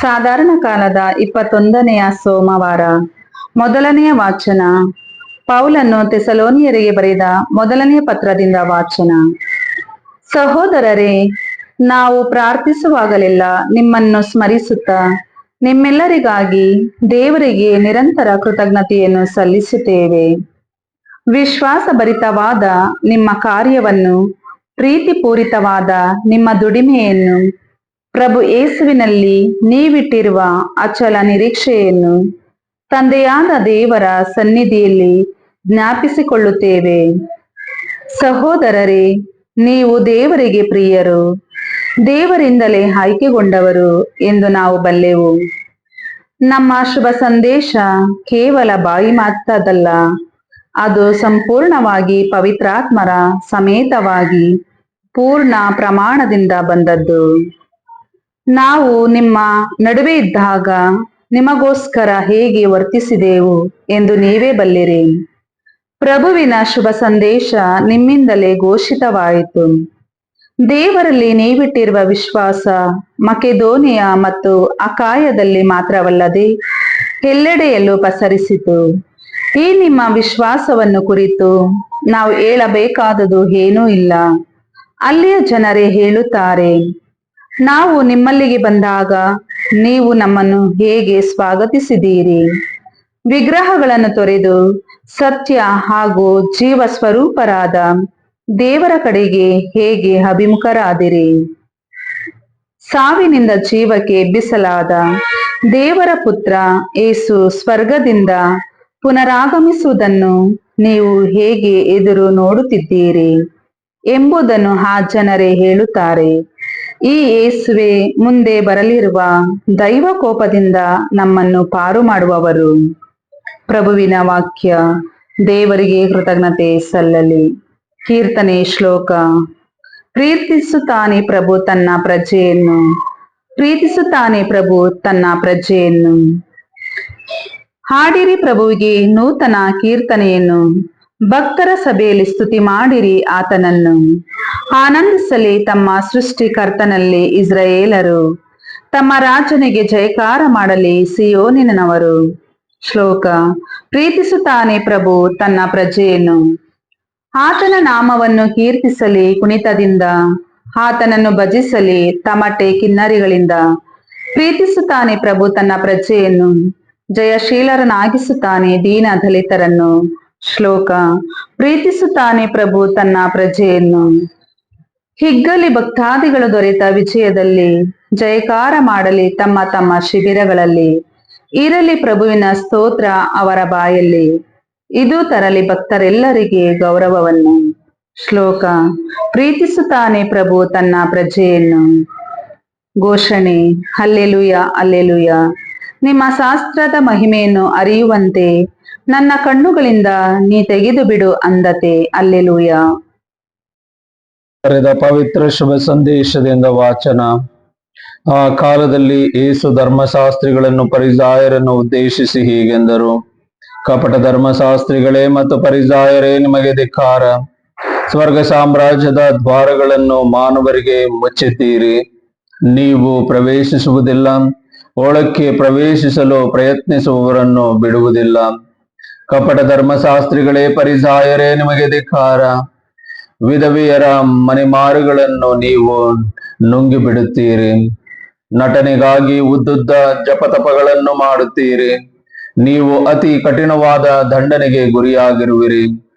ಸಾಧಾರಣ ಕಾಲದ ಇಪ್ಪತ್ತೊಂದನೆಯ ಸೋಮವಾರ. ಮೊದಲನೆಯ ವಾಚನ. ಪೌಲನ್ನು ತೆಸಲೋನಿಯರಿಗೆ ಬರೆದ ಮೊದಲನೆಯ ಪತ್ರದಿಂದ ವಾಚನ. ಸಹೋದರರೇ, ನಾವು ಪ್ರಾರ್ಥಿಸುವಾಗಲೆಲ್ಲ ನಿಮ್ಮನ್ನು ಸ್ಮರಿಸುತ್ತಾ ನಿಮ್ಮೆಲ್ಲರಿಗಾಗಿ ದೇವರಿಗೆ ನಿರಂತರ ಕೃತಜ್ಞತೆಯನ್ನು ಸಲ್ಲಿಸುತ್ತೇವೆ. ವಿಶ್ವಾಸಭರಿತವಾದ ನಿಮ್ಮ ಕಾರ್ಯವನ್ನು, ಪ್ರೀತಿಪೂರಿತವಾದ ನಿಮ್ಮ ದುಡಿಮೆಯನ್ನು ಪ್ರಭು ಯೇಸುವಿನಲ್ಲಿ ನೀವಿಟ್ಟಿರುವ ಅಚಲ ನಿರೀಕ್ಷೆಯನ್ನು ತಂದೆಯಾದ ದೇವರ ಸನ್ನಿಧಿಯಲ್ಲಿ ಜ್ಞಾಪಿಸಿಕೊಳ್ಳುತ್ತೇವೆ. ಸಹೋದರರೇ, ನೀವು ದೇವರಿಗೆ ಪ್ರಿಯರು. ದೇವರಿಂದಲೇ ಆಯ್ಕೆಗೊಂಡವರು ಎಂದು ನಾವು ಬಲ್ಲೆವು. ನಮ್ಮ ಶುಭ ಸಂದೇಶ ಕೇವಲ ಬಾಯಿ ಮಾತ್ರದಲ್ಲ, ಅದು ಸಂಪೂರ್ಣವಾಗಿ ಪವಿತ್ರಾತ್ಮರ ಸಮೇತವಾಗಿ ಪೂರ್ಣ ಪ್ರಮಾಣದಿಂದ ಬಂದದ್ದು. ನಾವು ನಿಮ್ಮ ನಡುವೆ ಇದ್ದಾಗ ನಿಮಗೋಸ್ಕರ ಹೇಗೆ ವರ್ತಿಸಿದೆವು ಎಂದು ನೀವೇ ಬಲ್ಲಿರಿ. ಪ್ರಭುವಿನ ಶುಭ ಸಂದೇಶ ನಿಮ್ಮಿಂದಲೇ ಘೋಷಿತವಾಯಿತು. ದೇವರಲ್ಲಿ ನೀವಿಟ್ಟಿರುವ ವಿಶ್ವಾಸ ಮಕೆದೋನಿಯ ಮತ್ತು ಅಕಾಯದಲ್ಲಿ ಮಾತ್ರವಲ್ಲದೆ ಎಲ್ಲೆಡೆಯಲ್ಲೂ ಪಸರಿಸಿತು. ಈ ನಿಮ್ಮ ವಿಶ್ವಾಸವನ್ನು ಕುರಿತು ನಾವು ಹೇಳಬೇಕಾದುದು ಏನೂ ಇಲ್ಲ. ಅಲ್ಲಿಯ ಜನರೇ ಹೇಳುತ್ತಾರೆ ನಾವು ನಿಮ್ಮಲ್ಲಿಗೆ ಬಂದಾಗ ನೀವು ನಮ್ಮನ್ನು ಹೇಗೆ ಸ್ವಾಗತಿಸಿದ್ದೀರಿ? ವಿಗ್ರಹಗಳನ್ನು ತೊರೆದು ಸತ್ಯ ಹಾಗೂ ಜೀವ ಸ್ವರೂಪರಾದ ದೇವರ ಕಡೆಗೆ ಹೇಗೆ ಅಭಿಮುಖರಾದಿರಿ? ಸಾವಿನಿಂದ ಜೀವಕ್ಕೆ ಎಬ್ಬಿಸಲಾದ ದೇವರ ಪುತ್ರ ಏಸು ಸ್ವರ್ಗದಿಂದ ಪುನರಾಗಮಿಸುವುದನ್ನು ನೀವು ಹೇಗೆ ಎದುರು ನೋಡುತ್ತಿದ್ದೀರಿ ಎಂಬುದನ್ನು ಆ ಜನರೇ ಹೇಳುತ್ತಾರೆ. ಈ ಯೇಸುವೆ, ಮುಂದೆ ಬರಲಿರುವ ದೈವ ಕೋಪದಿಂದ ನಮ್ಮನ್ನು ಪಾರು ಮಾಡುವವರು ಪ್ರಭುವಿನ ವಾಕ್ಯ, ದೇವರಿಗೆ ಕೃತಜ್ಞತೆ ಸಲ್ಲಲಿ. ಕೀರ್ತನೆ ಶ್ಲೋಕ, ಪ್ರೀತಿಸುತ್ತಾನೆ ಪ್ರಭು ತನ್ನ ಪ್ರಜೆಯನ್ನು. ಪ್ರೀತಿಸುತ್ತಾನೆ ಪ್ರಭು ತನ್ನ ಪ್ರಜೆಯನ್ನು. ಹಾಡಿರಿ ಪ್ರಭುವಿಗೆ ನೂತನ ಕೀರ್ತನೆಯನ್ನು. ಭಕ್ತರ ಸಭೆಯಲ್ಲಿ ಸ್ತುತಿ ಮಾಡಿರಿ ಆತನನ್ನು. ಆನಂದಿಸಲಿ ತಮ್ಮ ಸೃಷ್ಟಿಕರ್ತನಲ್ಲಿ ಇಸ್ರಾಯೇಲರು. ತಮ್ಮ ರಾಜನಿಗೆ ಜಯಕಾರ ಮಾಡಲಿ ಸಿಯೋನಿನವರು. ಶ್ಲೋಕ, ಪ್ರೀತಿಸುತ್ತಾನೆ ಪ್ರಭು ತನ್ನ ಪ್ರಜೆಯನ್ನು. ಆತನ ನಾಮವನ್ನು ಕೀರ್ತಿಸಲಿ ಕುಣಿತದಿಂದ. ಆತನನ್ನು ಭಜಿಸಲಿ ತಮಟೆ ಕಿನ್ನರಿಗಳಿಂದ. ಪ್ರೀತಿಸುತ್ತಾನೆ ಪ್ರಭು ತನ್ನ ಪ್ರಜೆಯನ್ನು. ಜಯಶೀಲರನಾಗಿಸುತ್ತಾನೆ ದೀನ ದಲಿತರನ್ನು ಶ್ಲೋಕ, ಪ್ರೀತಿಸುತ್ತಾನೆ ಪ್ರಭು ತನ್ನ ಪ್ರಜೆಯನ್ನು. ಹಿಗ್ಗಲಿ ಭಕ್ತಾದಿಗಳು ದೊರೆತ ವಿಜಯದಲ್ಲಿ, ಜಯಕಾರ ಮಾಡಲಿ ತಮ್ಮ ತಮ್ಮ ಶಿಬಿರಗಳಲ್ಲಿ. ಇರಲಿ ಪ್ರಭುವಿನ ಸ್ತೋತ್ರ ಅವರ ಬಾಯಲ್ಲಿ. ಇದು ತರಲಿ ಭಕ್ತರೆಲ್ಲರಿಗೆ ಗೌರವವನ್ನು. ಶ್ಲೋಕ, ಪ್ರೀತಿಸುತ್ತಾನೆ ಪ್ರಭು ತನ್ನ ಪ್ರಜೆಯನ್ನು. ಘೋಷಣೆ ಅಲ್ಲೆಲುಯ ಅಲ್ಲೆಲುಯ. ನಿಮ್ಮ ಶಾಸ್ತ್ರದ ಮಹಿಮೆಯನ್ನು ಅರಿಯುವಂತೆ ನನ್ನ ಕಣ್ಣುಗಳಿಂದ ನೀ ತೆಗೆದು ಬಿಡು ಅಂದತೆ. ಅಲ್ಲೆಲುಯ. ಬರೆದ ಪವಿತ್ರ ಶುಭ ಸಂದೇಶದಿಂದ ವಾಚನ. ಆ ಕಾಲದಲ್ಲಿ ಏಸು ಧರ್ಮಶಾಸ್ತ್ರಿಗಳನ್ನು ಪರಿಸಾಯರನ್ನು ಉದ್ದೇಶಿಸಿ ಹೀಗೆಂದರು. ಕಪಟ ಧರ್ಮಶಾಸ್ತ್ರಿಗಳೇ ಮತ್ತು ಪರಿಸಾಯರೇ ನಿಮಗೆ ಧಿಕ್ಕಾರ. ಸ್ವರ್ಗ ಸಾಮ್ರಾಜ್ಯದ ದ್ವಾರಗಳನ್ನು ಮಾನವರಿಗೆ ಮುಚ್ಚುತ್ತೀರಿ. ನೀವು ಪ್ರವೇಶಿಸುವುದಿಲ್ಲ. ಒಳಕ್ಕೆ ಪ್ರವೇಶಿಸಲು ಪ್ರಯತ್ನಿಸುವವರನ್ನು ಬಿಡುವುದಿಲ್ಲ. ಕಪಟ ಧರ್ಮಶಾಸ್ತ್ರಿಗಳೇ ಪರಿಸಾಯರೇ ನಿಮಗೆ ಧಿಕ್ಕಾರ. ವಿಧವೆಯರ ಮನೆಮಾರುಗಳನ್ನು ನೀವು ನುಂಗಿ ಬಿಡುತ್ತೀರಿ. ನಟನೆಗಾಗಿ ಉದ್ದುದ್ದ ಜಪತಪಗಳನ್ನು ಮಾಡುತ್ತೀರಿ. ನೀವು ಅತಿ ಕಠಿಣವಾದ ದಂಡನೆಗೆ ಗುರಿಯಾಗಿರುವಿರಿ.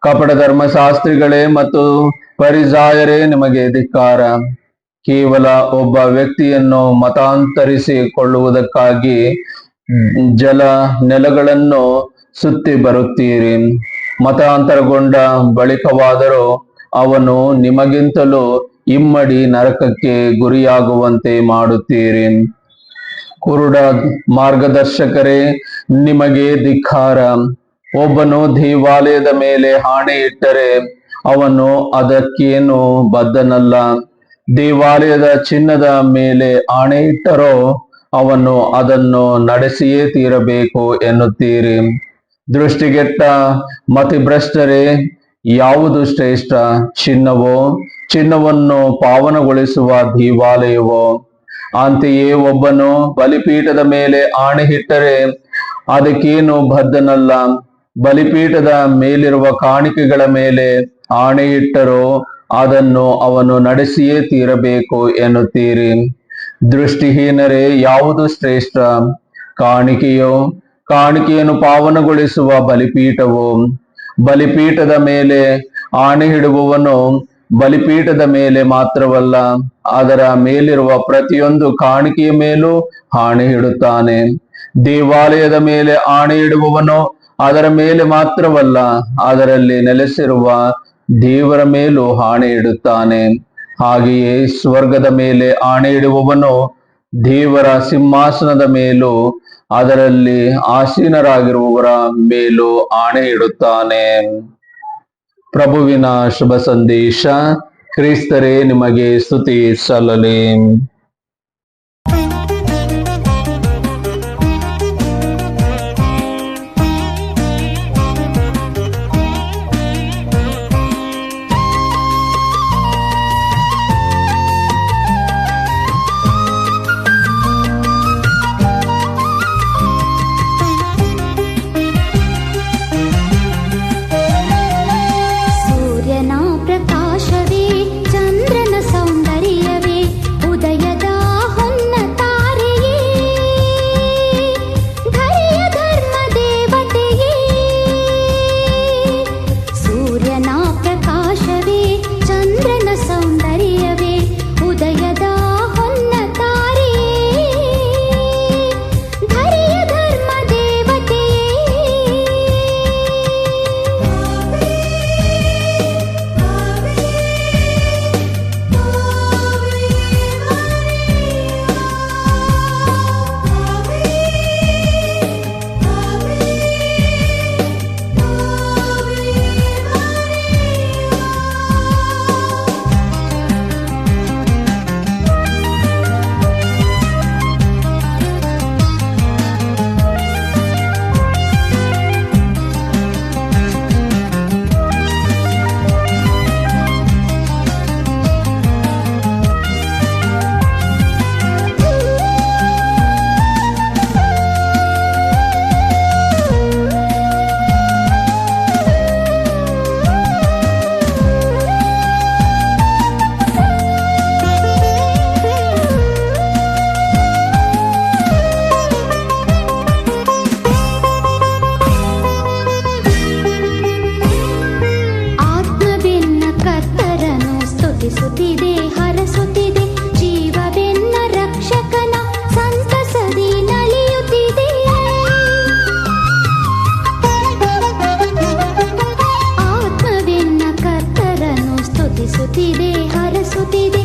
ಕಪಟ ಧರ್ಮಶಾಸ್ತ್ರಿಗಳೇ ಮತ್ತು ಪರಿಸಾಯರೇ ನಿಮಗೆ ಧಿಕ್ಕಾರ. ಕೇವಲ ಒಬ್ಬ ವ್ಯಕ್ತಿಯನ್ನು ಮತಾಂತರಿಸಿಕೊಳ್ಳುವುದಕ್ಕಾಗಿ ಜಲ ನೆಲಗಳನ್ನು ಸುತ್ತಿ ಬರುತ್ತೀರಿ. ಮತಾಂತರಗೊಂಡ ಬಳಿಕವಾದರೂ ಅವನು ನಿಮಗಿಂತಲೂ ಇಮ್ಮಡಿ ನರಕಕ್ಕೆ ಗುರಿಯಾಗುವಂತೆ ಮಾಡುತ್ತೀರಿ. ಕುರುಡ ಮಾರ್ಗದರ್ಶಕರೇ, ನಿಮಗೆ ಧಿಕ್ಕಾರ. ಒಬ್ಬನು ದೇವಾಲಯದ ಮೇಲೆ ಹಾಣೆ ಇಟ್ಟರೆ ಅವನು ಅದಕ್ಕೇನು ಬದ್ಧನಲ್ಲ. ದೇವಾಲಯದ ಚಿನ್ನದ ಮೇಲೆ ಆಣೆ ಇಟ್ಟರೋ ಅವನು ಅದನ್ನು ನಡೆಸಿಯೇ ತೀರಬೇಕು ಎನ್ನುತ್ತೀರಿ. ದೃಷ್ಟಿಗೆಟ್ಟ ಮತಿಭ್ರಷ್ಟರೇ, ಯಾವುದು ಶ್ರೇಷ್ಠ? ಚಿನ್ನವೋ? ಚಿನ್ನವನ್ನು ಪಾವನಗೊಳಿಸುವ ದೇವಾಲಯವೋ? ಅಂತೆಯೇ ಒಬ್ಬನು ಬಲಿಪೀಠದ ಮೇಲೆ ಆಣೆ ಇಟ್ಟರೆ ಅದಕ್ಕೇನು ಬದ್ಧನಲ್ಲ? ಬಲಿಪೀಠದ ಮೇಲಿರುವ ಕಾಣಿಕೆಗಳ ಮೇಲೆ ಆಣೆ ಇಟ್ಟರೋ ಅದನ್ನು ಅವನು ನಡೆಸಿಯೇ ತೀರಬೇಕು ಎನ್ನುತ್ತೀರಿ. ದೃಷ್ಟಿಹೀನರೇ, ಯಾವುದು ಶ್ರೇಷ್ಠ? ಕಾಣಿಕೆಯೋ? ಕಾಣಿಕೆಯನ್ನು ಪಾವನಗೊಳಿಸುವ ಬಲಿಪೀಠವು ಬಲಿಪೀಠದ ಮೇಲೆ ಆಣೆ ಹಿಡುವವನು ಬಲಿಪೀಠದ ಮೇಲೆ ಮಾತ್ರವಲ್ಲ, ಅದರ ಮೇಲಿರುವ ಪ್ರತಿಯೊಂದು ಕಾಣಿಕೆಯ ಮೇಲೂ ಆಣೆ ಹಿಡುತ್ತಾನೆ ದೇವಾಲಯದ ಮೇಲೆ ಆಣೆ ಇಡುವವನು ಅದರ ಮೇಲೆ ಮಾತ್ರವಲ್ಲ, ಅದರಲ್ಲಿ ನೆಲೆಸಿರುವ ದೇವರ ಮೇಲೂ ಆಣೆ ಇಡುತ್ತಾನೆ. ಹಾಗೆಯೇ ಸ್ವರ್ಗದ ಮೇಲೆ ಆಣೆ ಇಡುವವನು ದೇವರ ಸಿಂಹಾಸನದ ಮೇಲೂ ಅದರಲ್ಲಿ ಆಸೀನರಾಗಿರುವವರ ಮೇಲೂ ಆಣೆ ಇಡುತ್ತಾನೆ. ಪ್ರಭುವಿನ ಶುಭ ಸಂದೇಶ ಕ್ರಿಸ್ತರೇ ನಿಮಗೆ ಸ್ತುತಿ ಸಲ್ಲಲಿ. हरसुति